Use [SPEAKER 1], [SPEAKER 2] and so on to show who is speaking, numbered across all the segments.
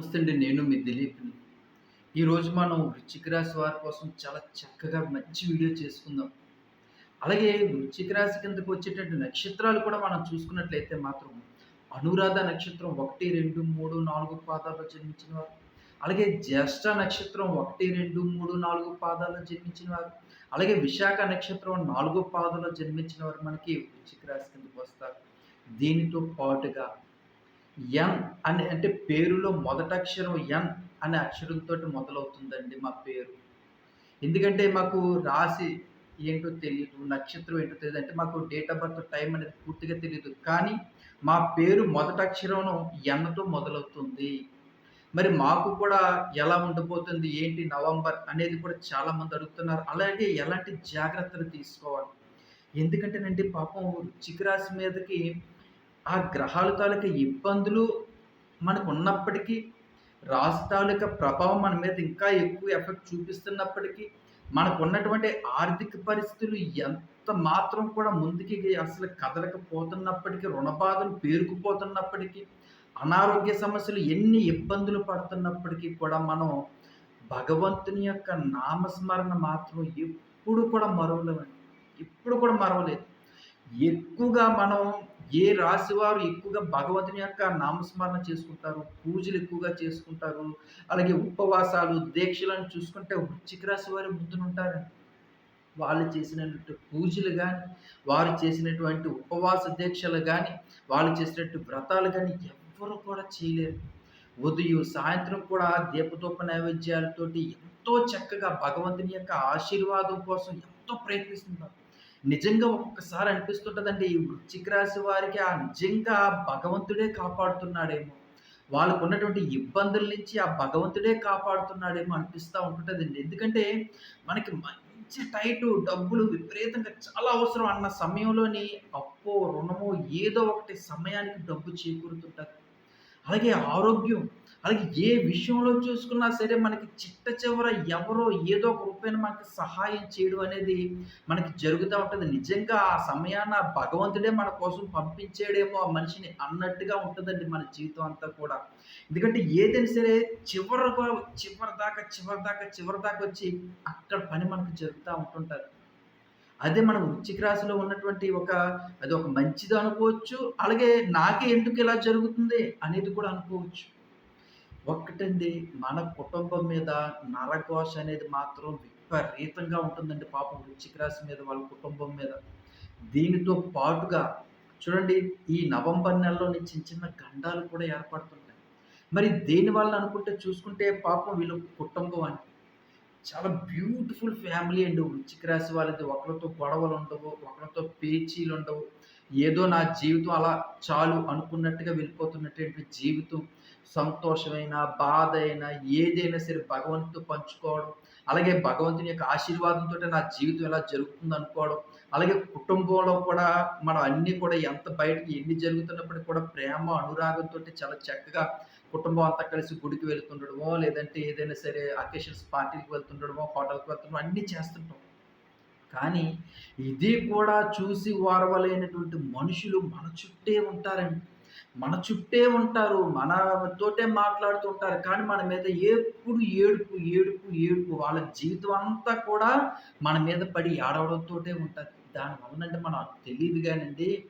[SPEAKER 1] నమస్తే అండి నేను మీ దిలీప్ని. ఈరోజు మనం వృచ్చిక రాశి వారి కోసం చాలా చక్కగా మంచి వీడియో చేసుకుందాం. అలాగే వృచ్చిక రాశి కిందకు వచ్చేటట్టు నక్షత్రాలు కూడా మనం చూసుకున్నట్లయితే మాత్రం అనురాధ నక్షత్రం ఒకటి రెండు మూడు నాలుగు పాదాల్లో జన్మించిన వారు. అలాగే జ్యేష్ఠ నక్షత్రం ఒకటి రెండు మూడు నాలుగు పాదాల్లో జన్మించిన వారు. అలాగే విశాఖ నక్షత్రం నాలుగు పాదాల్లో జన్మించిన వారు మనకి వృచ్చిక రాశి కిందకు వస్తారు. దీనితో పాటుగా ఎన్ అని అంటే పేరులో మొదట అక్షరం ఎన్ అనే అక్షరంతో మొదలవుతుందండి మా పేరు. ఎందుకంటే మాకు రాశి ఏంటో తెలియదు నక్షత్రం ఏంటో తెలియదు అంటే మాకు డేట్ ఆఫ్ బర్త్ టైం అనేది పూర్తిగా తెలియదు కానీ మా పేరు మొదటి అక్షరం ఎన్నతో మొదలవుతుంది. మరి మాకు కూడా ఎలా ఉండబోతుంది ఏంటి నవంబర్ అనేది కూడా చాలా మంది అడుగుతున్నారు. అలాగే ఎలాంటి జాగ్రత్తలు తీసుకోవాలి? ఎందుకంటేనండి పాపం వృశ్చిక రాశి మీదకి ఆ గ్రహాల తాలూకా ఇబ్బందులు మనకు ఉన్నప్పటికీ రాశి తాలూకా ప్రభావం మన మీద ఇంకా ఎక్కువ ఎఫెక్ట్ చూపిస్తున్నప్పటికీ మనకు ఉన్నటువంటి ఆర్థిక పరిస్థితులు ఎంత మాత్రం కూడా ముందుకి అసలు కదలకపోతున్నప్పటికీ రుణబాధలు పేరుకుపోతున్నప్పటికీ అనారోగ్య సమస్యలు ఎన్ని ఇబ్బందులు పడుతున్నప్పటికీ కూడా మనం భగవంతుని యొక్క నామస్మరణ మాత్రం ఎప్పుడు కూడా మరవలేమండి. ఎప్పుడు కూడా మరవలేదు. ఎక్కువగా మనం ఏ రాశి వారు ఎక్కువగా భగవంతుని యొక్క నామస్మరణ చేసుకుంటారు? పూజలు ఎక్కువగా చేసుకుంటారు? అలాగే ఉపవాసాలు దీక్షలను చూసుకుంటే వృచ్చిక రాశి వారి ముందునుంటారండి వాళ్ళు చేసినటువంటి పూజలు కానీ వారు చేసినటువంటి ఉపవాస దీక్షలు కానీ వాళ్ళు చేసినట్టు వ్రతాలు కానీ ఎవరు కూడా చేయలేరు. ఉదయం సాయంత్రం కూడా దీపతోప నైవేద్యాలతోటి ఎంతో చక్కగా భగవంతుని యొక్క ఆశీర్వాదం కోసం ఎంతో ప్రయత్నిస్తున్నారు నిజంగా ఒక్కొక్కసారి అనిపిస్తుంటుందండి ఈ వృశ్చిక రాశి వారికి ఆ నిజంగా భగవంతుడే కాపాడుతున్నాడేమో. వాళ్ళకు ఉన్నటువంటి ఇబ్బందుల నుంచి ఆ భగవంతుడే కాపాడుతున్నాడేమో అనిపిస్తూ ఉంటుంటుందండి. ఎందుకంటే మనకి మంచి టైటు డబ్బులు విపరీతంగా చాలా అవసరం అన్న సమయంలోని అప్పో రుణమో ఏదో ఒకటి సమయానికి డబ్బు చేకూరుతుంటుంది. అలాగే ఆరోగ్యం అలాగే ఏ విషయంలో చూసుకున్నా సరే మనకి చిట్ట చివర ఎవరో ఏదో ఒక రూపాయన మనకి సహాయం చేయడం అనేది మనకి జరుగుతూ ఉంటుంది. నిజంగా ఆ సమయాన భగవంతుడే మన కోసం పంపించేడేమో ఆ మనిషిని అన్నట్టుగా ఉంటుందండి మన జీవితం అంతా కూడా. ఎందుకంటే ఏదైనా సరే చివరి చివరి దాకా చివరి దాకా చివరి దాకా వచ్చి అక్కడ పని మనకు జరుగుతూ ఉంటుంటారు. అదే మనం వృశ్చిక రాశిలో ఉన్నటువంటి ఒక అది ఒక మంచిది అనుకోవచ్చు అలాగే నాకే ఎందుకు ఇలా జరుగుతుంది అనేది కూడా అనుకోవచ్చు. ఒక్కటండి మన కుటుంబం మీద నరఘోష అనేది మాత్రం విపరీతంగా ఉంటుందండి పాపం వృశ్చిక రాశి మీద వాళ్ళ కుటుంబం మీద. దీనితో పాటుగా చూడండి ఈ నవంబర్ నెలలోని చిన్న చిన్న గండాలు కూడా ఏర్పడుతుంటాయి. మరి దేని వల్ల అనుకుంటే చూసుకుంటే పాపం వీళ్ళ కుటుంబం అని. చాలా బ్యూటిఫుల్ ఫ్యామిలీ అండి వృశ్చిక రాశి వాళ్ళది. ఒకరితో గొడవలు ఉండవు ఒకరితో పేచీలు ఉండవు. ఏదో నా జీవితం అలా చాలు అనుకున్నట్టుగా వెళ్ళిపోతున్నటువంటి జీవితం. సంతోషమైన బాధ అయినా ఏదైనా సరే భగవంతుతో పంచుకోవడం అలాగే భగవంతుని యొక్క ఆశీర్వాదంతో నా జీవితం ఎలా జరుగుతుంది అనుకోవడం అలాగే కుటుంబంలో కూడా మనం అన్నీ కూడా ఎంత బయటకి ఎన్ని జరుగుతున్నప్పటికీ కూడా ప్రేమ అనురాగంతో చాలా చక్కగా కుటుంబం అంతా కలిసి గుడికి వెళ్తుండడమో లేదంటే ఏదైనా సరే అకేషన్స్ పార్టీకి వెళ్తుండడమో హోటల్కి వెళ్తుండడం అన్నీ చేస్తుంటాం. కానీ ఇది కూడా చూసి వారవలైనటువంటి మనుషులు మన చుట్టే ఉంటారండి. మన చుట్టే ఉంటారు మనతోటే మాట్లాడుతూ ఉంటారు కానీ మన మీద ఎప్పుడు ఏడుపు ఏడుపు ఏడుపు. వాళ్ళ జీవితం అంతా కూడా మన మీద పడి ఏడవడంతోటే ఉంటుంది. దానివల్ల అంటే మనకు తెలియదు కానండి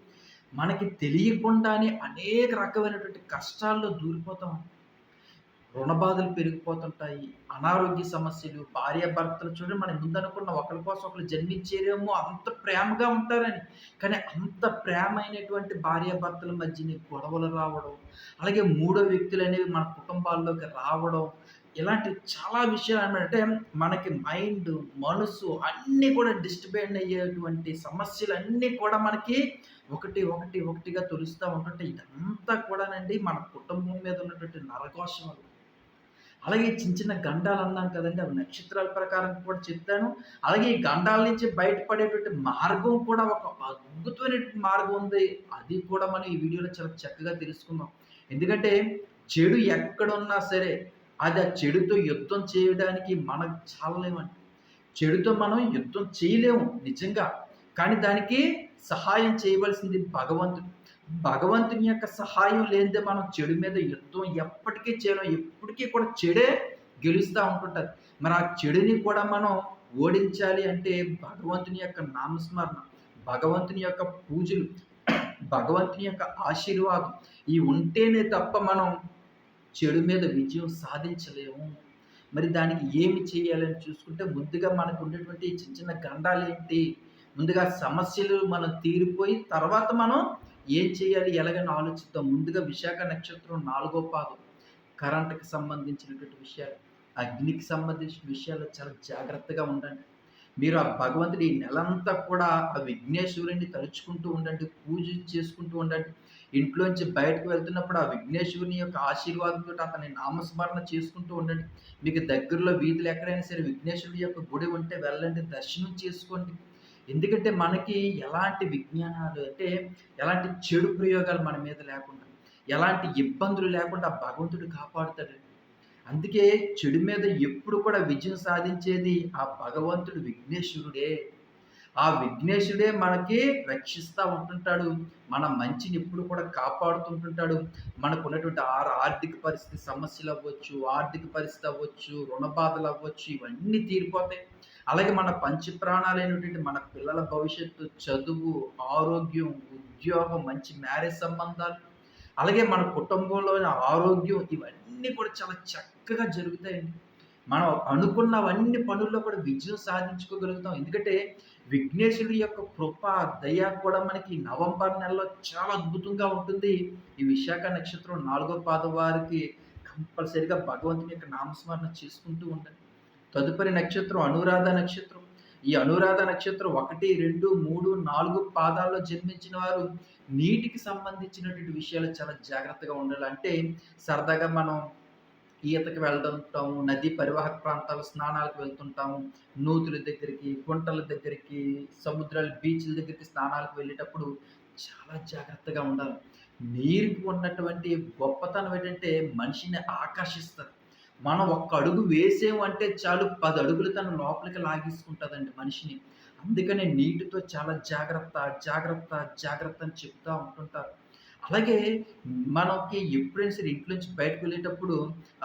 [SPEAKER 1] మనకి తెలియకుండానే అనేక రకమైనటువంటి కష్టాల్లో దూరిపోతాం. రుణ బాధలు పెరిగిపోతుంటాయి అనారోగ్య సమస్యలు భార్య భర్తలు చూడండి మనం ముందనుకున్న ఒకరి కోసం ఒకరు జన్మించేరేమో అంత ప్రేమగా ఉంటారని. కానీ అంత ప్రేమ అయినటువంటి భార్య భర్తల మధ్యని గొడవలు రావడం అలాగే మూడో వ్యక్తులు అనేవి మన కుటుంబాల్లోకి రావడం ఇలాంటి చాలా విషయాలు ఏంటంటే మనకి మైండ్ మనసు అన్నీ కూడా డిస్టర్బెండ్ అయ్యేటువంటి సమస్యలు అన్నీ కూడా మనకి ఒకటి ఒకటి ఒకటిగా తొలుస్తూ ఉంటుంటే ఇదంతా కూడానండి మన కుటుంబం మీద ఉన్నటువంటి నరకోశములు అలాగే చిన్న చిన్న గండాలు అన్నాను కదండి అవి నక్షత్రాల ప్రకారం కూడా చెప్తాను. అలాగే ఈ గండాల నుంచి బయటపడేటువంటి మార్గం కూడా ఒక అద్భుతమైనటువంటి మార్గం ఉంది. అది కూడా మనం ఈ వీడియోలో చాలా చక్కగా తెలుసుకుందాం. ఎందుకంటే చెడు ఎక్కడున్నా సరే అది ఆ చెడుతో యుద్ధం చేయడానికి మనకు చాలలేమండి. చెడుతో మనం యుద్ధం చేయలేము నిజంగా. కానీ దానికి సహాయం చేయవలసింది భగవంతుడు. భగవంతుని యొక్క సహాయం లేనిదే మనం చెడు మీద యుద్ధం ఎప్పటికీ చేయడం ఎప్పటికీ కూడా చెడే గెలుస్తూ ఉంటుంటుంది. మరి ఆ చెడుని కూడా మనం ఓడించాలి అంటే భగవంతుని యొక్క నామస్మరణ భగవంతుని యొక్క పూజలు భగవంతుని యొక్క ఆశీర్వాదం ఈ ఉంటేనే తప్ప మనం చెడు మీద విజయం సాధించలేము. మరి దానికి ఏమి చేయాలని చూసుకుంటే ముందుగా మనకు ఉండేటువంటి చిన్న చిన్న గండాలు ఏంటి? ముందుగా సమస్యలు మనం తీరిపోయి తర్వాత మనం ఏం చేయాలి? ఎలాగని ఆలోచిద్దాం? ముందుగా విశాఖ నక్షత్రం నాలుగో పాదం. కరెంటుకి సంబంధించినటువంటి విషయాలు అగ్నికి సంబంధించిన విషయాలు చాలా జాగ్రత్తగా ఉండండి. మీరు ఆ భగవంతుడి ఈ నెలంతా కూడా ఆ విఘ్నేశ్వరుని తలుచుకుంటూ ఉండండి పూజ చేసుకుంటూ ఉండండి. ఇంట్లోంచి బయటకు వెళ్తున్నప్పుడు ఆ విఘ్నేశ్వరుని యొక్క ఆశీర్వాదంతో అతని నామస్మరణ చేసుకుంటూ ఉండండి. మీకు దగ్గరలో వీధులు ఎక్కడైనా సరే విఘ్నేశ్వరుడి యొక్క గుడి ఉంటే వెళ్ళండి దర్శనం చేసుకోండి. ఎందుకంటే మనకి ఎలాంటి విజ్ఞానాలు అంటే ఎలాంటి చెడు ప్రయోగాలు మన మీద లేకుండా ఎలాంటి ఇబ్బందులు లేకుండా భగవంతుడు కాపాడుతాడు. అందుకే చెడు మీద ఎప్పుడు కూడా విజయం సాధించేది ఆ భగవంతుడు విఘ్నేశ్వరుడే. ఆ విఘ్నేశుడే మనకి రక్షిస్తూ ఉంటుంటాడు. మన మంచిని ఎప్పుడు కూడా కాపాడుతుంటుంటాడు. మనకు ఉన్నటువంటి ఆర్థిక పరిస్థితి సమస్యలు అవ్వచ్చు ఆర్థిక పరిస్థితి అవ్వచ్చు రుణ బాధలు అవ్వచ్చు ఇవన్నీ తీరిపోతాయి. అలాగే మన పంచ ప్రాణాలైనటువంటి మన పిల్లల భవిష్యత్తు చదువు ఆరోగ్యం ఉద్యోగం మంచి మ్యారేజ్ సంబంధాలు. అలాగే మన కుటుంబంలోని ఆరోగ్యం ఇవన్నీ కూడా చాలా చక్కగా జరుగుతాయండి. మనం అనుకున్నవన్నీ పనుల్లో కూడా విజయం సాధించుకోగలుగుతాం. ఎందుకంటే విఘ్నేశుడి యొక్క కృప దయ కూడా మనకి నవంబర్ నెలలో చాలా అద్భుతంగా ఉంటుంది. ఈ విశాఖ నక్షత్రం నాలుగో పాదం వారికి కంపల్సరిగా భగవంతుని యొక్క నామస్మరణ చేసుకుంటూ ఉండండి. తదుపరి నక్షత్రం అనురాధ నక్షత్రం. ఈ అనురాధ నక్షత్రం ఒకటి రెండు మూడు నాలుగు పాదాల్లో జన్మించిన వారు నీటికి సంబంధించినటువంటి విషయాలు చాలా జాగ్రత్తగా ఉండాలి. అంటే సరదాగా మనం ఈతకి వెళ్తుంటాము నదీ పరివాహక ప్రాంతాలు స్నానాలకు వెళ్తుంటాము నూతుల దగ్గరికి గుంటల దగ్గరికి సముద్రాలు బీచ్ల దగ్గరికి స్నానాలకు వెళ్ళేటప్పుడు చాలా జాగ్రత్తగా ఉండాలి. నీరుకి ఉన్నటువంటి గొప్పతనం ఏంటంటే మనిషిని ఆకర్షిస్తుంది. మనం ఒక్క అడుగు వేసేము అంటే చాలు పది అడుగులు తన లోపలికి లాగేసుకుంటుందండి మనిషిని. అందుకనే నీటితో చాలా జాగ్రత్త జాగ్రత్త జాగ్రత్త అని చెప్తూ ఉంటుంటారు. అలాగే మనకి ఎప్పుడైనా సరే ఇంట్లో నుంచి బయటకు వెళ్ళేటప్పుడు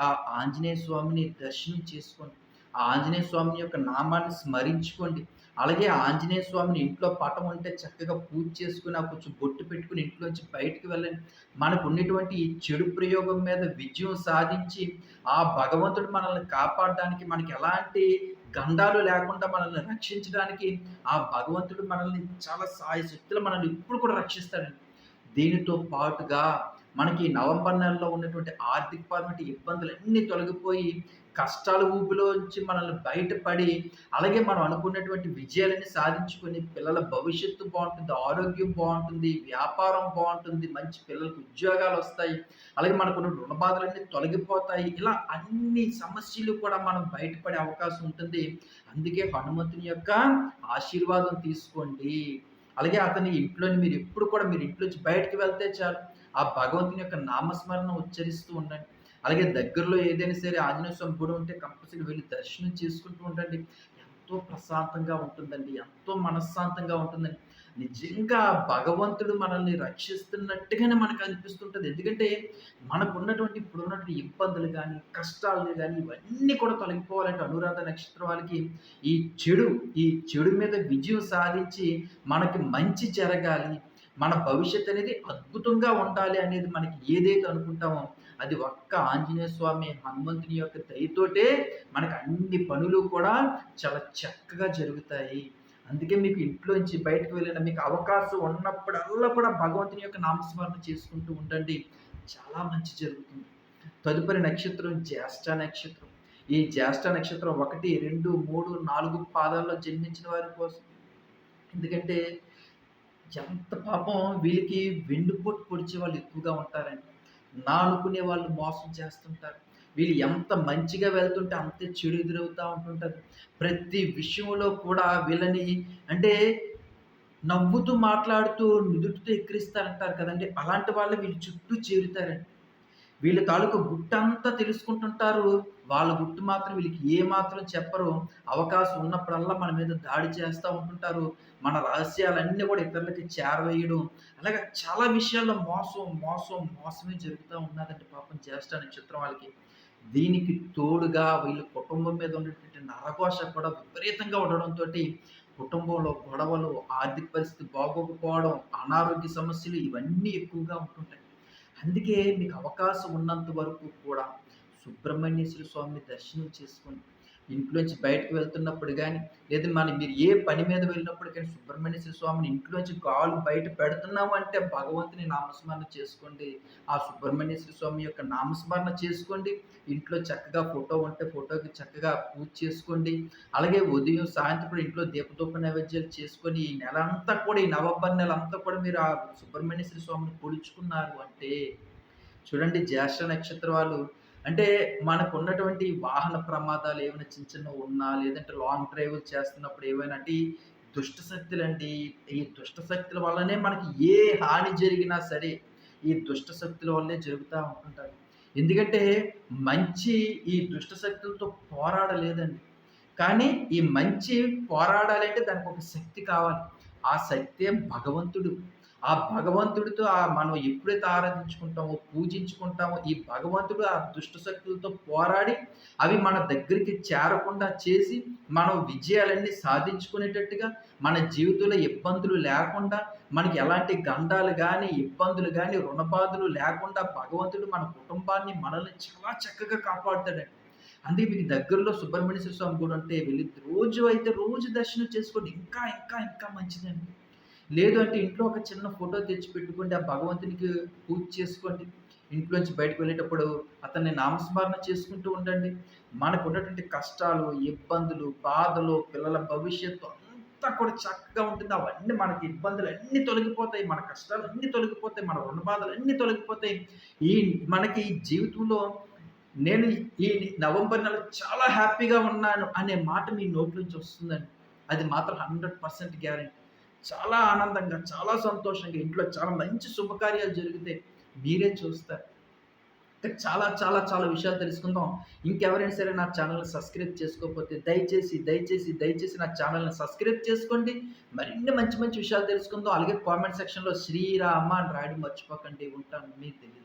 [SPEAKER 1] ఆ ఆంజనేయ స్వామిని దర్శనం చేసుకోండి. ఆ ఆంజనేయ స్వామిని యొక్క నామాన్ని స్మరించుకోండి. అలాగే ఆంజనేయ స్వామిని ఇంట్లో పటం ఉంటే చక్కగా పూజ చేసుకుని ఆ కొంచెం బొట్టు పెట్టుకుని ఇంట్లోంచి బయటకు వెళ్ళండి. మనకు ఉన్నటువంటి ఈ చెడు ప్రయోగం మీద విజయం సాధించి ఆ భగవంతుడు మనల్ని కాపాడడానికి మనకి ఎలాంటి గండాలు లేకుండా మనల్ని రక్షించడానికి ఆ భగవంతుడు మనల్ని చాలా సాయశక్తులు మనల్ని ఇప్పుడు కూడా రక్షిస్తాడండి. దీనితో పాటుగా మనకి నవంబర్ నెలలో ఉన్నటువంటి ఆర్థికపరమైన ఇబ్బందులన్నీ తొలగిపోయి కష్టాల ఊపిలోంచి మనల్ని బయటపడి అలాగే మనం అనుకున్నటువంటి విజయాలని సాధించుకొని పిల్లల భవిష్యత్తు బాగుంటుంది ఆరోగ్యం బాగుంటుంది వ్యాపారం బాగుంటుంది మంచి పిల్లలకు ఉద్యోగాలు వస్తాయి అలాగే మనకున్న రుణ బాధలన్నీ తొలగిపోతాయి. ఇలా అన్ని సమస్యలు కూడా మనం బయటపడే అవకాశం ఉంటుంది. అందుకే హనుమంతుని యొక్క ఆశీర్వాదం తీసుకోండి. అలాగే అతని ఇంట్లోని మీరు ఎప్పుడు కూడా మీరు ఇంట్లోంచి బయటకు వెళ్తే చాలు. ఆ భగవంతుని యొక్క నామస్మరణ ఉచ్చరిస్తూ ఉండండి. అలాగే దగ్గరలో ఏదైనా సరే ఆంజనేయ స్వామి గుడి ఉంటే కంపల్సరీ వెళ్ళి దర్శనం చేసుకుంటూ ఉండండి. ఎంతో ప్రశాంతంగా ఉంటుందండి. ఎంతో మనశ్శాంతంగా ఉంటుందండి. నిజంగా భగవంతుడు మనల్ని రక్షిస్తున్నట్టుగానే మనకు అనిపిస్తుంటుంది. ఎందుకంటే మనకు ఉన్నటువంటి ఇప్పుడు ఉన్నటువంటి ఇబ్బందులు కానీ కష్టాలు కానీ ఇవన్నీ కూడా తొలగిపోవాలంటే అనురాధ నక్షత్రం వాళ్ళకి ఈ చెడు ఈ చెడు మీద విజయం సాధించి మనకి మంచి జరగాలి మన భవిష్యత్ అనేది అద్భుతంగా ఉండాలి అనేది మనకి ఏదైతే అనుకుంటామో అది ఒక్క ఆంజనేయ స్వామి హనుమంతుని యొక్క దయతోటే మనకు అన్ని పనులు కూడా చాలా చక్కగా జరుగుతాయి. అందుకే మీకు ఇంట్లోంచి బయటకు వెళ్ళిన మీకు అవకాశం ఉన్నప్పుడల్లా కూడా భగవంతుని యొక్క నామస్మరణ చేసుకుంటూ ఉండండి. చాలా మంచి జరుగుతుంది. తదుపరి నక్షత్రం జ్యేష్ఠ నక్షత్రం. ఈ జ్యేష్ఠ నక్షత్రం ఒకటి రెండు మూడు నాలుగు పాదాల్లో జన్మించిన వారి కోసం. ఎందుకంటే ఎంత పాపం వీళ్ళకి వెండిపోటు పొడిచే వాళ్ళు ఎక్కువగా ఉంటారండి. నా అనుకునే వాళ్ళు మోసం చేస్తుంటారు. వీళ్ళు ఎంత మంచిగా వెళ్తుంటే అంతే చెడు ఎదురవుతూ ఉంటుంటారు ప్రతి విషయంలో కూడా వీళ్ళని అంటే నవ్వుతూ మాట్లాడుతూ నుదుటితో ఎక్కిరిస్తారంటారు కదండి అలాంటి వాళ్ళు వీళ్ళు చుట్టూ చేరుతారండి వీళ్ళ తాలూకు గుట్టంతా తెలుసుకుంటుంటారు. వాళ్ళ గుట్టు మాత్రం వీళ్ళకి ఏ మాత్రం చెప్పరు. అవకాశం ఉన్నప్పుడల్లా మన మీద దాడి చేస్తూ ఉంటుంటారు. మన రహస్యాలన్నీ కూడా ఇతరులకి చేరవేయడం. అలాగే చాలా విషయాల్లో మోసం, మోసం, మోసమే జరుగుతూ ఉన్నాదండి పాపం జ్యేష్ఠ నక్షత్రం వాళ్ళకి. దీనికి తోడుగా వీళ్ళ కుటుంబం మీద ఉన్నటువంటి నరఘోష కూడా విపరీతంగా ఉండడంతో కుటుంబంలో గొడవలు, ఆర్థిక పరిస్థితి బాగోకపోవడం, అనారోగ్య సమస్యలు ఇవన్నీ ఎక్కువగా ఉంటుంటాయి. అందుకే మీకు అవకాశం ఉన్నంత వరకు కూడా సుబ్రహ్మణ్యేశ్వర స్వామిని దర్శనం చేసుకుని ఇంట్లోంచి బయటకు వెళ్తున్నప్పుడు కానీ లేదా మన మీరు ఏ పని మీద వెళ్ళినప్పుడు కానీ సుబ్రహ్మణ్యేశ్వర స్వామిని ఇంట్లోంచి కాలు బయట పెడుతున్నాము అంటే భగవంతుని నామస్మరణ చేసుకోండి. ఆ సుబ్రహ్మణ్యేశ్వర స్వామి యొక్క నామస్మరణ చేసుకోండి. ఇంట్లో చక్కగా ఫోటో ఉంటే ఫోటోకి చక్కగా పూజ చేసుకోండి. అలాగే ఉదయం, సాయంత్రం కూడా ఇంట్లో దీపధూప నైవేద్యాలు చేసుకొని ఈ నెల అంతా కూడా ఈ నవంబర్ నెల అంతా కూడా మీరు ఆ సుబ్రహ్మణ్యేశ్వర స్వామిని పొడుచుకున్నారు అంటే చూడండి జ్యేష్ఠ నక్షత్రం అంటే అంటే మనకున్నటువంటి వాహన ప్రమాదాలు ఏమైనా చిన్న చిన్న ఉన్నా, లేదంటే లాంగ్ డ్రైవ్ చేస్తున్నప్పుడు ఏవైనా అంటే దుష్ట శక్తులు అండి ఈ దుష్ట శక్తుల వల్లనే మనకి ఏ హాని జరిగినా సరే, ఈ దుష్ట శక్తుల వల్లే జరుగుతూ ఉంటుంటారు ఎందుకంటే మంచి ఈ దుష్ట శక్తులతో పోరాడలేదండి. కానీ ఈ మంచి పోరాడాలంటే దానికొక శక్తి కావాలి. ఆ శక్తే భగవంతుడు. ఆ భగవంతుడితో ఆ మనం ఎప్పుడైతే ఆరాధించుకుంటామో, పూజించుకుంటామో, ఈ భగవంతుడు ఆ దుష్ట శక్తులతో పోరాడి, అవి మన దగ్గరికి చేరకుండా చేసి, మనం విజయాలన్నీ సాధించుకునేటట్టుగా, మన జీవితంలో ఇబ్బందులు లేకుండా, మనకి ఎలాంటి గండాలు కానీ ఇబ్బందులు కానీ రుణబాధలు లేకుండా భగవంతుడు మన కుటుంబాన్ని, మనల్ని చాలా చక్కగా కాపాడుతాడండి. అందుకే మీకు దగ్గరలో సుబ్రహ్మణ్యేశ్వర స్వామి గుడి ఉంటే వెళ్ళి రోజు అయితే రోజు దర్శనం చేసుకోండి. ఇంకా, ఇంకా, ఇంకా మంచిదండి. లేదు అంటే ఇంట్లో ఒక చిన్న ఫోటో తెచ్చి పెట్టుకోండి. ఆ భగవంతునికి పూజ చేసుకోండి. ఇంట్లోంచి బయటకు వెళ్ళేటప్పుడు అతన్ని నామస్మరణ చేసుకుంటూ ఉండండి. మనకు ఉన్నటువంటి కష్టాలు, ఇబ్బందులు, బాధలు, పిల్లల భవిష్యత్తు అంతా కూడా చక్కగా ఉంటుంది. అవన్నీ మనకి ఇబ్బందులు అన్నీ తొలగిపోతాయి. మన కష్టాలు అన్నీ తొలగిపోతాయి. మన రుణ బాధలన్నీ తొలగిపోతాయి. ఈ మనకి జీవితంలో నేను ఈ నవంబర్ నెల చాలా హ్యాపీగా ఉన్నాను అనే మాట మీ నోట్లోంచి వస్తుందండి. అది మాత్రం 100% గ్యారంటీ. చాలా ఆనందంగా, చాలా సంతోషంగా ఇంట్లో చాలా మంచి శుభకార్యాలు జరుగుతాయి. మీరే చూస్తారు. చాలా, చాలా, చాలా విషయాలు తెలుసుకుందాం. ఇంకెవరైనా సరే నా ఛానల్ని సబ్స్క్రైబ్ చేసుకోకపోతే దయచేసి, దయచేసి, దయచేసి నా ఛానల్ని సబ్స్క్రైబ్ చేసుకోండి. మరిన్ని మంచి, మంచి విషయాలు తెలుసుకుందాం. అలాగే కామెంట్ సెక్షన్‌లో శ్రీరామ అని రాయడం మర్చిపోకండి. ఉంటాను. మీకు తెలియదు